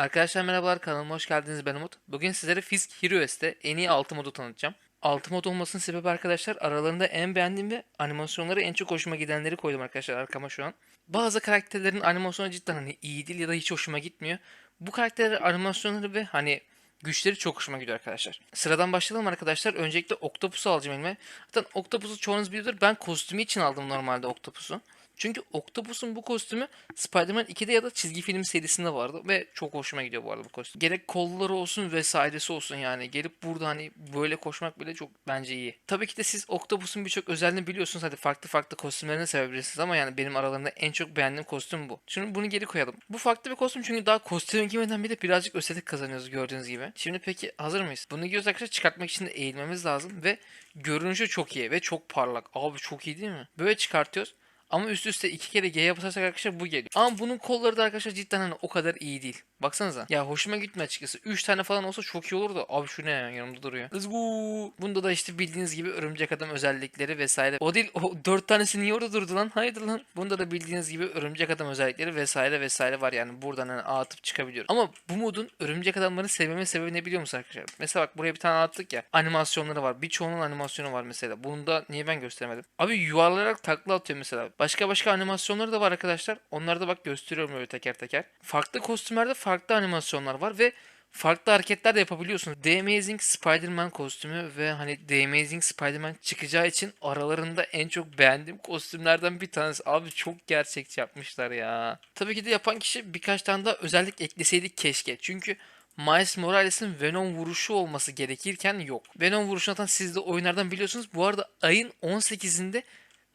Arkadaşlar merhabalar kanalıma hoş geldiniz ben Umut. Bugün sizlere Fisk Heroes'te en iyi 6 modu tanıtacağım. 6 mod olmasının sebebi arkadaşlar aralarında en beğendiğim ve animasyonları en çok hoşuma gidenleri koydum arkadaşlar arkama şu an. Bazı karakterlerin animasyonu cidden hani iyi değil ya da hiç hoşuma gitmiyor. Bu karakterlerin animasyonları ve hani güçleri çok hoşuma gidiyor arkadaşlar. Sıradan başlayalım arkadaşlar. Öncelikle Octopus'u alacağım elime. Zaten Octopus'u çoğunuz biliyordur. Ben kostümü için aldım normalde Octopus'u. Çünkü Octopus'un bu kostümü Spider-Man 2'de ya da çizgi film serisinde vardı ve çok hoşuma gidiyor bu arada bu kostüm. Gerek kolları olsun vesairesi olsun yani. Gelip burada hani böyle koşmak bile çok bence iyi. Tabii ki de siz Octopus'un birçok özelliğini biliyorsunuz. Hadi farklı farklı kostümlerini sevebilirsiniz ama yani benim aralarında en çok beğendiğim kostüm bu. Şimdi bunu geri koyalım. Bu farklı bir kostüm çünkü daha kostüm giymeden bir de birazcık özellik kazanıyoruz gördüğünüz gibi. Şimdi peki hazır mıyız? Bunu giyiyoruz arkadaşlar çıkartmak için de eğilmemiz lazım ve görünüşü çok iyi ve çok parlak. Abi çok iyi değil mi? Böyle çıkartıyoruz. Ama üst üste iki kere G'ye basarsak arkadaşlar bu geliyor. Ama bunun kolları da arkadaşlar cidden hani o kadar iyi değil. Baksanıza. Ya hoşuma gitme açıkçası. 3 tane falan olsa çok iyi olur da. Abi şu ne ya yanımda duruyor. Let's go. Bunda da işte bildiğiniz gibi örümcek adam özellikleri vesaire. O değil o 4 tanesi niye orada durdu lan? Hayırdır lan? Bunda da bildiğiniz gibi örümcek adam özellikleri vesaire vesaire var yani. Buradan hani ağ atıp çıkabiliyor. Ama bu modun örümcek adamları sevmeme sebebi ne biliyor musun arkadaşlar? Mesela bak buraya bir tane attık ya. Animasyonları var. Birçoğunun animasyonu var mesela. Bunu da niye ben gösteremedim? Abi yuvarlayarak takla atıyor mesela. Başka başka animasyonları da var arkadaşlar. Onları da bak gösteriyorum öyle teker teker. Farklı kostümlerde farklı animasyonlar var ve farklı hareketler de yapabiliyorsunuz. The Amazing Spider-Man kostümü ve hani The Amazing Spider-Man çıkacağı için aralarında en çok beğendiğim kostümlerden bir tanesi. Abi çok gerçekçi yapmışlar ya. Tabii ki de yapan kişi birkaç tane daha özellik ekleseydik keşke. Çünkü Miles Morales'in Venom vuruşu olması gerekirken yok. Venom vuruşunu zaten siz de oyunlardan biliyorsunuz. Bu arada ayın 18'inde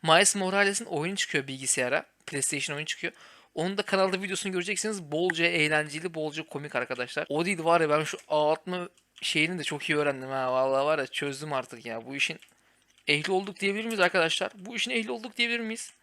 Miles Morales'in oyunu çıkıyor bilgisayara. PlayStation oyunu çıkıyor. Onun da kanalda videosunu göreceksiniz. Bolca eğlenceli, bolca komik arkadaşlar. O değil var ya ben şu ağ atma şeyini de çok iyi öğrendim ha. Vallahi var ya çözdüm artık ya. Bu işin ehli olduk diyebilir miyiz arkadaşlar? Bu işin ehli olduk diyebilir miyiz?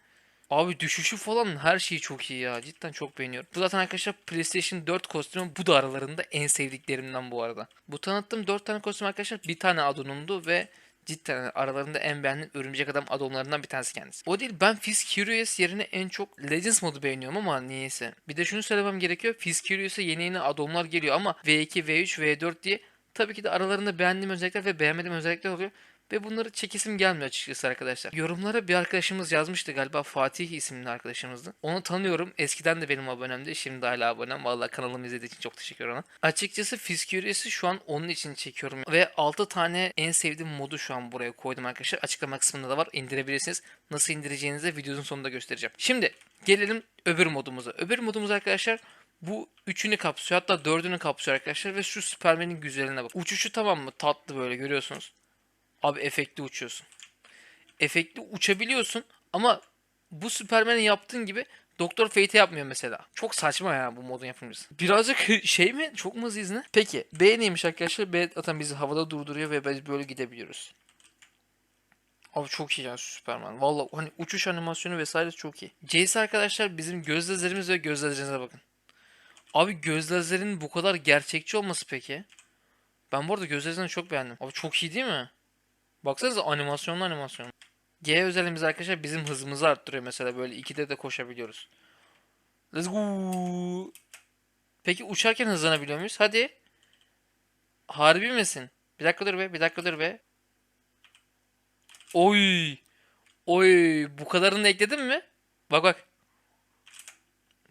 Abi düşüşü falan her şeyi çok iyi ya. Cidden çok beğeniyorum. Bu zaten arkadaşlar PlayStation 4 kostümü bu da aralarında en sevdiklerimden bu arada. Bu tanıttığım 4 tane kostüm arkadaşlar bir tane adonumdu ve cidden aralarında en beğendiğim örümcek adam adamlarından bir tanesi kendisi. O değil ben Fisk Curious yerine en çok Legends modu beğeniyorum ama niyeyse. Bir de şunu söylemem gerekiyor. Fisk Curious'a yeni yeni adamlar geliyor ama V2, V3, V4 diye tabii ki de aralarında beğendiğim özellikler ve beğenmediğim özellikler oluyor. Ve bunları çekesim gelmiyor açıkçası arkadaşlar. Yorumlara bir arkadaşımız yazmıştı galiba Fatih isimli arkadaşımızdı. Onu tanıyorum. Eskiden de benim abonemdi. Şimdi hala abonem. Vallahi kanalımı izlediği için çok teşekkür ona. Açıkçası Fiskurius'u şu an onun için çekiyorum. Ve 6 tane en sevdiğim modu şu an buraya koydum arkadaşlar. Açıklama kısmında da var. İndirebilirsiniz. Nasıl indireceğinizi de videonun sonunda göstereceğim. Şimdi gelelim öbür modumuza. Öbür modumuz arkadaşlar bu üçünü kapsıyor. Hatta dördünü kapsıyor arkadaşlar. Ve şu Superman'in güzelliğine bak. Uçuşu tamam mı? Tatlı böyle görüyorsunuz. Abi efektli uçuyorsun. Efektli uçabiliyorsun ama bu Superman'in yaptığın gibi Doktor Fate'e yapmıyor mesela. Çok saçma ya bu modun yapımcısı. Birazcık şey mi? Çok mu hızlıyız? Peki B neymiş arkadaşlar? B zaten bizi havada durduruyor ve biz böyle gidebiliyoruz. Abi çok iyi ya Superman. Vallahi hani uçuş animasyonu vesaire çok iyi. Jace arkadaşlar bizim göz lazerimiz ve göz lazerinize bakın. Abi göz lazerinin bu kadar gerçekçi olması peki? Ben bu arada göz lazerini çok beğendim. Abi çok iyi değil mi? Baksanıza animasyonlu animasyon. G özelliğimiz arkadaşlar bizim hızımızı arttırıyor mesela böyle 2'de de koşabiliyoruz. Let's go. Peki uçarken hızlanabiliyor muyuz? Hadi. Harbi misin? Bir dakika dur be, bir dakika dur be. Oy. Oy, bu kadarını da ekledin mi? Bak bak.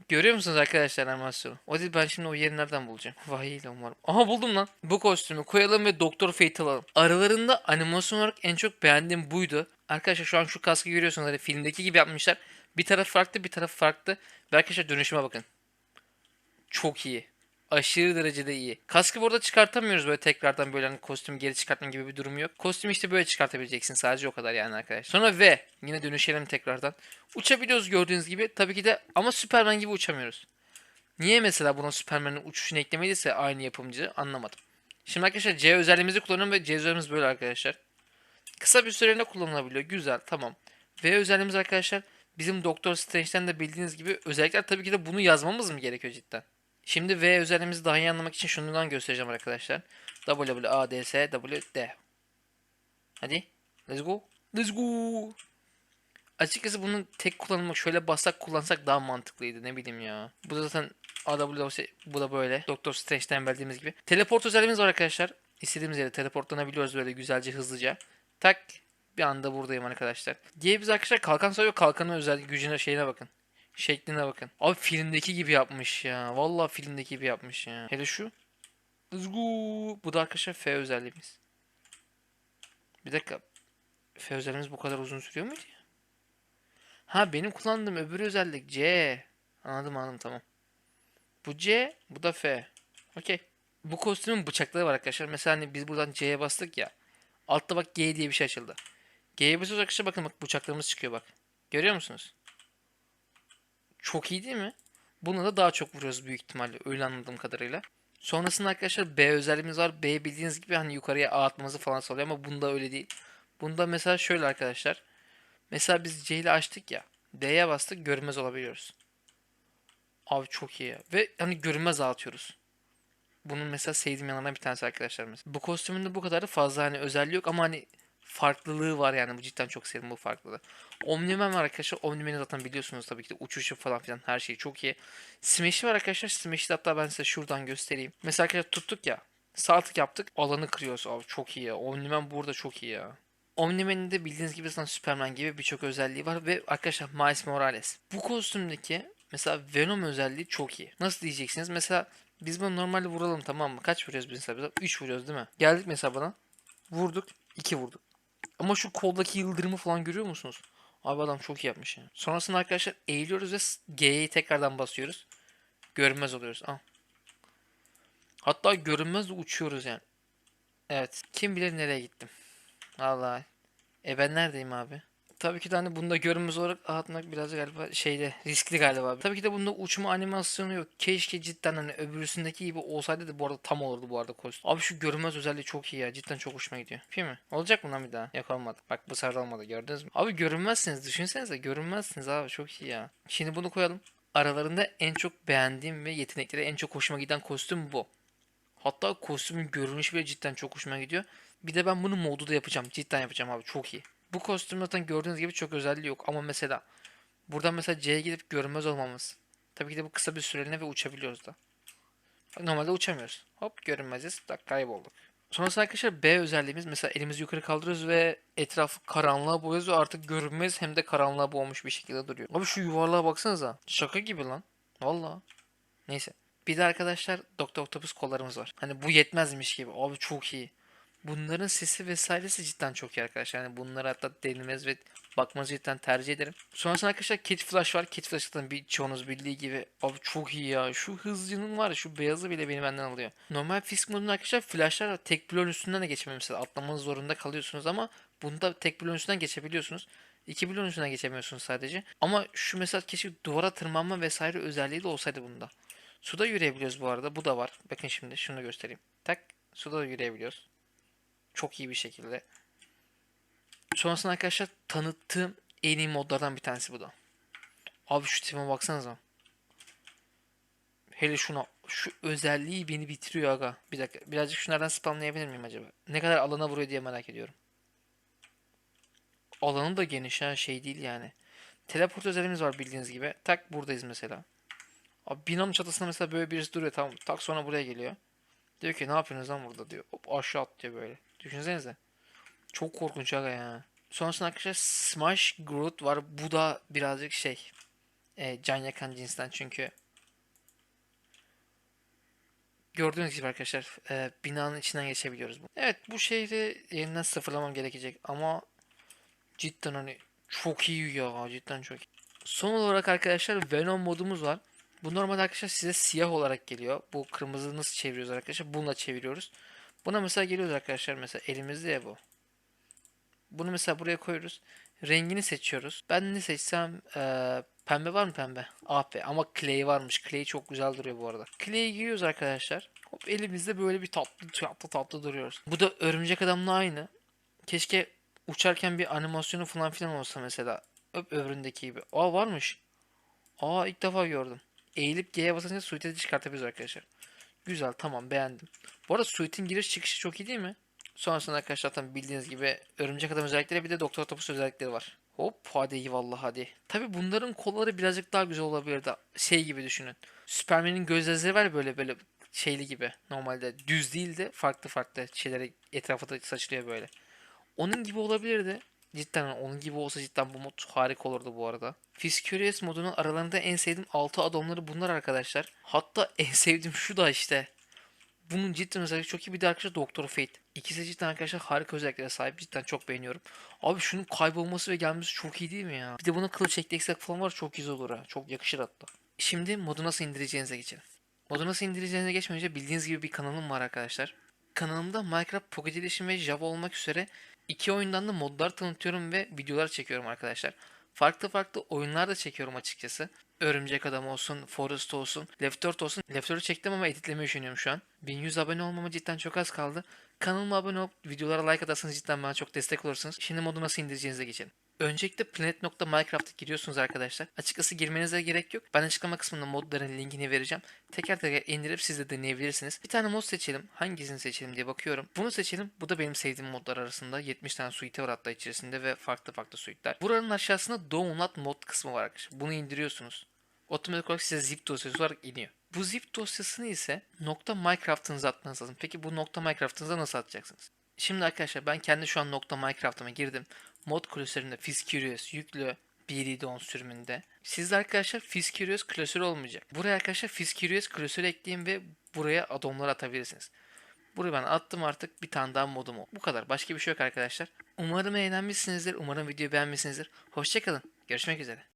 Görüyor musunuz arkadaşlar animasyonu? O değil ben şimdi o yeri nereden bulacağım? Vay ile umarım. Aha buldum lan. Bu kostümü koyalım ve Doktor Fate alalım. Aralarında animasyon olarak en çok beğendiğim buydu. Arkadaşlar şu an şu kaskı görüyorsunuz. Hani filmdeki gibi yapmışlar. Bir taraf farklı bir taraf farklı. Ve arkadaşlar dönüşüme bakın. Çok iyi. Aşırı derecede iyi. Kaskı burada çıkartamıyoruz böyle tekrardan böyle hani kostüm geri çıkartma gibi bir durum yok. Kostüm işte böyle çıkartabileceksin sadece o kadar yani arkadaşlar. Sonra V. Yine dönüşelim tekrardan. Uçabiliyoruz gördüğünüz gibi. Tabii ki de ama Superman gibi uçamıyoruz. Niye mesela buna Superman'in uçuşunu eklemediyse aynı yapımcı anlamadım. Şimdi arkadaşlar C özelliğimizi kullanıyorum ve C özelliğimiz böyle arkadaşlar. Kısa bir süreliğine kullanılabiliyor. Güzel tamam. V özelliğimiz arkadaşlar bizim Doktor Strange'den de bildiğiniz gibi özellikler tabii ki de bunu yazmamız mı gerekiyor cidden? Şimdi V özelliğimizi daha iyi anlamak için şundan göstereceğim arkadaşlar. WWADS WD. Hadi. Let's go. Let's go. Açıkçası bunun tek kullanılmak şöyle bassak kullansak daha mantıklıydı ne bileyim ya. Bu zaten AWS bu da böyle. Doktor Strange'den verdiğimiz gibi. Teleport özelliğimiz var arkadaşlar. İstediğimiz yere teleportlanabiliyoruz böyle güzelce hızlıca. Tak bir anda buradayım arkadaşlar. Diye biz arkadaşlar kalkan sayıyor. Kalkanın özel gücüne şeyine bakın. Şekline bakın. Abi filmdeki gibi yapmış ya. Vallahi filmdeki gibi yapmış ya. Hele şu. Bu da arkadaşlar F özelliğimiz. Bir dakika. F özelliğimiz bu kadar uzun sürüyor muydu ya? Ha benim kullandığım öbür özellik C. Anladım anladım tamam. Bu C, bu da F. Okey. Bu kostümün bıçakları var arkadaşlar. Mesela hani biz buradan C'ye bastık ya. Altta bak G diye bir şey açıldı. G'ye basıyoruz arkadaşlar bakın bak bıçaklarımız çıkıyor bak. Görüyor musunuz? Çok iyi değil mi? Buna da daha çok vuruyoruz büyük ihtimalle. Öyle anladığım kadarıyla. Sonrasında arkadaşlar B özelliğimiz var. B bildiğiniz gibi hani yukarıya A atmamızı falan sağlıyor ama bunda öyle değil. Bunda mesela şöyle arkadaşlar. Mesela biz C ile açtık ya. D'ye bastık görünmez olabiliyoruz. Abi çok iyi ya. Ve hani görünmez dağıtıyoruz. Bunun mesela sevdiğim yanlarından bir tanesi arkadaşlar mesela. Bu kostümün bu kadar da fazla hani özelliği yok ama hani farklılığı var yani bu cidden çok sevdim bu farklılığı. Omniman var arkadaşlar. Omniman'ı zaten biliyorsunuz tabii ki de uçuşu falan filan her şeyi çok iyi. Smash'i var arkadaşlar. Smash'i hatta ben size şuradan göstereyim. Mesela arkadaşlar tuttuk ya. Sağ tık yaptık. Alanı kırıyoruz abi çok iyi ya. Omniman burada çok iyi ya. Omniman'in de bildiğiniz gibi zaten Superman gibi birçok özelliği var ve arkadaşlar Miles Morales. Bu kostümdeki mesela Venom özelliği çok iyi. Nasıl diyeceksiniz? Mesela biz bunu normalde vuralım tamam mı? Kaç vuruyoruz biz mesela? 3 vuruyoruz değil mi? Geldik mesela buna. Vurduk. 2 vurduk. Ama şu koldaki yıldırımı falan görüyor musunuz? Abi adam çok iyi yapmış yani. Sonrasında arkadaşlar eğiliyoruz ve G'yi tekrardan basıyoruz. Görünmez oluyoruz. Al. Hatta görünmez uçuyoruz yani. Evet. Kim bilir nereye gittim. Vallahi. E ben neredeyim abi? Tabii ki de hani bunda görünmez olarak atmak biraz galiba şeyde riskli galiba. Tabii ki de bunda uçma animasyonu yok. Keşke cidden hani öbürüsündeki gibi olsaydı da bu arada tam olurdu bu arada kostüm. Abi şu görünmez özelliği çok iyi ya. Cidden çok hoşuma gidiyor. Değil mi? Olacak mı lan bir daha? Yok olmadı. Bak bu sefer olmadı gördünüz mü? Abi görünmezsiniz. Düşünsenize görünmezsiniz abi. Çok iyi ya. Şimdi bunu koyalım. Aralarında en çok beğendiğim ve yetenekleri en çok hoşuma giden kostüm bu. Hatta kostümün görünüşü bile cidden çok hoşuma gidiyor. Bir de ben bunu modu da yapacağım. Cidden yapacağım abi. Çok iyi. Bu kostüm zaten gördüğünüz gibi çok özelliği yok. Ama mesela buradan mesela C'ye gidip görünmez olmamız. Tabii ki de bu kısa bir süreliğine ve uçabiliyoruz da. Normalde uçamıyoruz. Hop görünmeziz. Tak kaybolduk. Sonrasında arkadaşlar B özelliğimiz mesela elimizi yukarı kaldırıyoruz ve etrafı karanlığa boyuyoruz ve artık görünmez hem de karanlığa boğmuş bir şekilde duruyor. Abi şu yuvarlığa baksanıza. Şaka gibi lan. Valla. Neyse. Bir de arkadaşlar Doktor Octopus kollarımız var. Hani bu yetmezmiş gibi. Abi çok iyi. Bunların sesi vesairesi cidden çok iyi arkadaşlar. Yani bunları hatta denilmez ve bakmanızı cidden tercih ederim. Sonrasında arkadaşlar Kit Flash var. Kit Flash zaten bir çoğunuz bildiği gibi. Abi çok iyi ya. Şu hızcının var ya şu beyazı bile beni benden alıyor. Normal Fisk modunda arkadaşlar flashlar tek bloğun üstünden de mesela. Atlamanız zorunda kalıyorsunuz ama bunda tek bloğun üstünden geçebiliyorsunuz. İki bloğun üstünden geçemiyorsunuz sadece. Ama şu mesela keşke duvara tırmanma vesaire özelliği de olsaydı bunda. Suda yürüyebiliyoruz bu arada. Bu da var. Bakın şimdi şunu da göstereyim. Tak. Suda da yürüyebiliyoruz. Çok iyi bir şekilde. Sonrasında arkadaşlar tanıttığım en iyi modlardan bir tanesi bu da. Abi şu tipime baksanıza. Hele şuna şu özelliği beni bitiriyor aga. Bir dakika birazcık şunlardan spamlayabilir miyim acaba? Ne kadar alana vuruyor diye merak ediyorum. Alanı da geniş ha şey değil yani. Teleport özelliğimiz var bildiğiniz gibi. Tak buradayız mesela. Abi binanın çatısında mesela böyle birisi duruyor tamam. Tak sonra buraya geliyor. Diyor ki ne yapıyorsunuz lan burada diyor. Hop aşağı atlıyor böyle. Düşünsenize. Çok korkunç aga ya. Sonrasında arkadaşlar Smash Groot var. Bu da birazcık şey. E, can yakan cinsten çünkü. Gördüğünüz gibi arkadaşlar e, binanın içinden geçebiliyoruz. Bu. Evet bu şehri yeniden sıfırlamam gerekecek ama cidden hani çok iyi ya cidden çok iyi. Son olarak arkadaşlar Venom modumuz var. Bu normalde arkadaşlar size siyah olarak geliyor. Bu kırmızı nasıl çeviriyoruz arkadaşlar? Bununla çeviriyoruz. Buna mesela geliyoruz arkadaşlar mesela elimizde ya bu. Bunu mesela buraya koyuyoruz. Rengini seçiyoruz. Ben ne seçsem eee, pembe var mı pembe? Ah be ama clay varmış. Clay çok güzel duruyor bu arada. Clay'i giriyoruz arkadaşlar. Hop elimizde böyle bir tatlı tatlı tatlı duruyoruz. Bu da örümcek adamla aynı. Keşke uçarken bir animasyonu falan filan olsa mesela. Öp öbüründeki gibi. Aa varmış. Aa ilk defa gördüm. Eğilip G'ye basınca suite'i çıkartabiliyoruz arkadaşlar. Güzel tamam beğendim. Bu arada suite'in giriş çıkışı çok iyi değil mi? Sonrasında arkadaşlar zaten bildiğiniz gibi örümcek adam özellikleri bir de doktor otobüs özellikleri var. Hop hadi eyvallah hadi. Tabi bunların kolları birazcık daha güzel olabilirdi. Şey gibi düşünün. Superman'in göz lazeri var böyle böyle şeyli gibi. Normalde düz değil de farklı farklı şeylere etrafa da saçılıyor böyle. Onun gibi olabilirdi. Cidden onun gibi olsa cidden bu mod harika olurdu bu arada. Fizz Curious modunun aralarında en sevdiğim 6 adamları bunlar arkadaşlar. Hatta en sevdiğim şu da işte. Bunun cidden özellikle çok iyi bir de arkadaşlar Doktor Fate. İkisi cidden arkadaşlar harika özelliklere sahip. Cidden çok beğeniyorum. Abi şunun kaybolması ve gelmesi çok iyi değil mi ya? Bir de buna kılıç eklesek falan var çok güzel olur ha. Çok yakışır hatta. Şimdi modu nasıl indireceğinize geçelim. Modu nasıl indireceğinize geçmeden önce bildiğiniz gibi bir kanalım var arkadaşlar. Kanalımda Minecraft Pocket Edition ve Java olmak üzere iki oyundan da modlar tanıtıyorum ve videolar çekiyorum arkadaşlar. Farklı farklı oyunlar da çekiyorum açıkçası. Örümcek Adam olsun, Forest olsun, Left 4 olsun. Left 4'ü çektim ama editlemeyi düşünüyorum şu an. 1100 abone olmama cidden çok az kaldı. Kanalıma abone olup videolara like atarsanız cidden bana çok destek olursunuz. Şimdi modu nasıl indireceğinize geçelim. Öncelikle planet.minecraft'a giriyorsunuz arkadaşlar. Açıkçası girmenize gerek yok. Ben açıklama kısmında modların linkini vereceğim. Teker teker indirip siz de deneyebilirsiniz. Bir tane mod seçelim. Hangisini seçelim diye bakıyorum. Bunu seçelim. Bu da benim sevdiğim modlar arasında. 70 tane suite var hatta içerisinde ve farklı farklı suite'ler. Buranın aşağısında download mod kısmı var arkadaşlar. Bunu indiriyorsunuz. Otomatik olarak size zip dosyası olarak iniyor. Bu zip dosyasını ise nokta Minecraft'ınıza atmanız lazım. Peki bu nokta Minecraft'ınıza nasıl atacaksınız? Şimdi arkadaşlar ben kendi şu an nokta Minecraft'ıma girdim. Mod klasöründe Fiskurious yüklü 1.7.10 sürümünde. Sizde arkadaşlar Fiskurious klasörü olmayacak. Buraya arkadaşlar Fiskurious klasörü ekleyin ve buraya adomlar atabilirsiniz. Buraya ben attım artık bir tane daha modum o. Bu kadar. Başka bir şey yok arkadaşlar. Umarım eğlenmişsinizdir. Umarım videoyu beğenmişsinizdir. Hoşçakalın. Görüşmek üzere.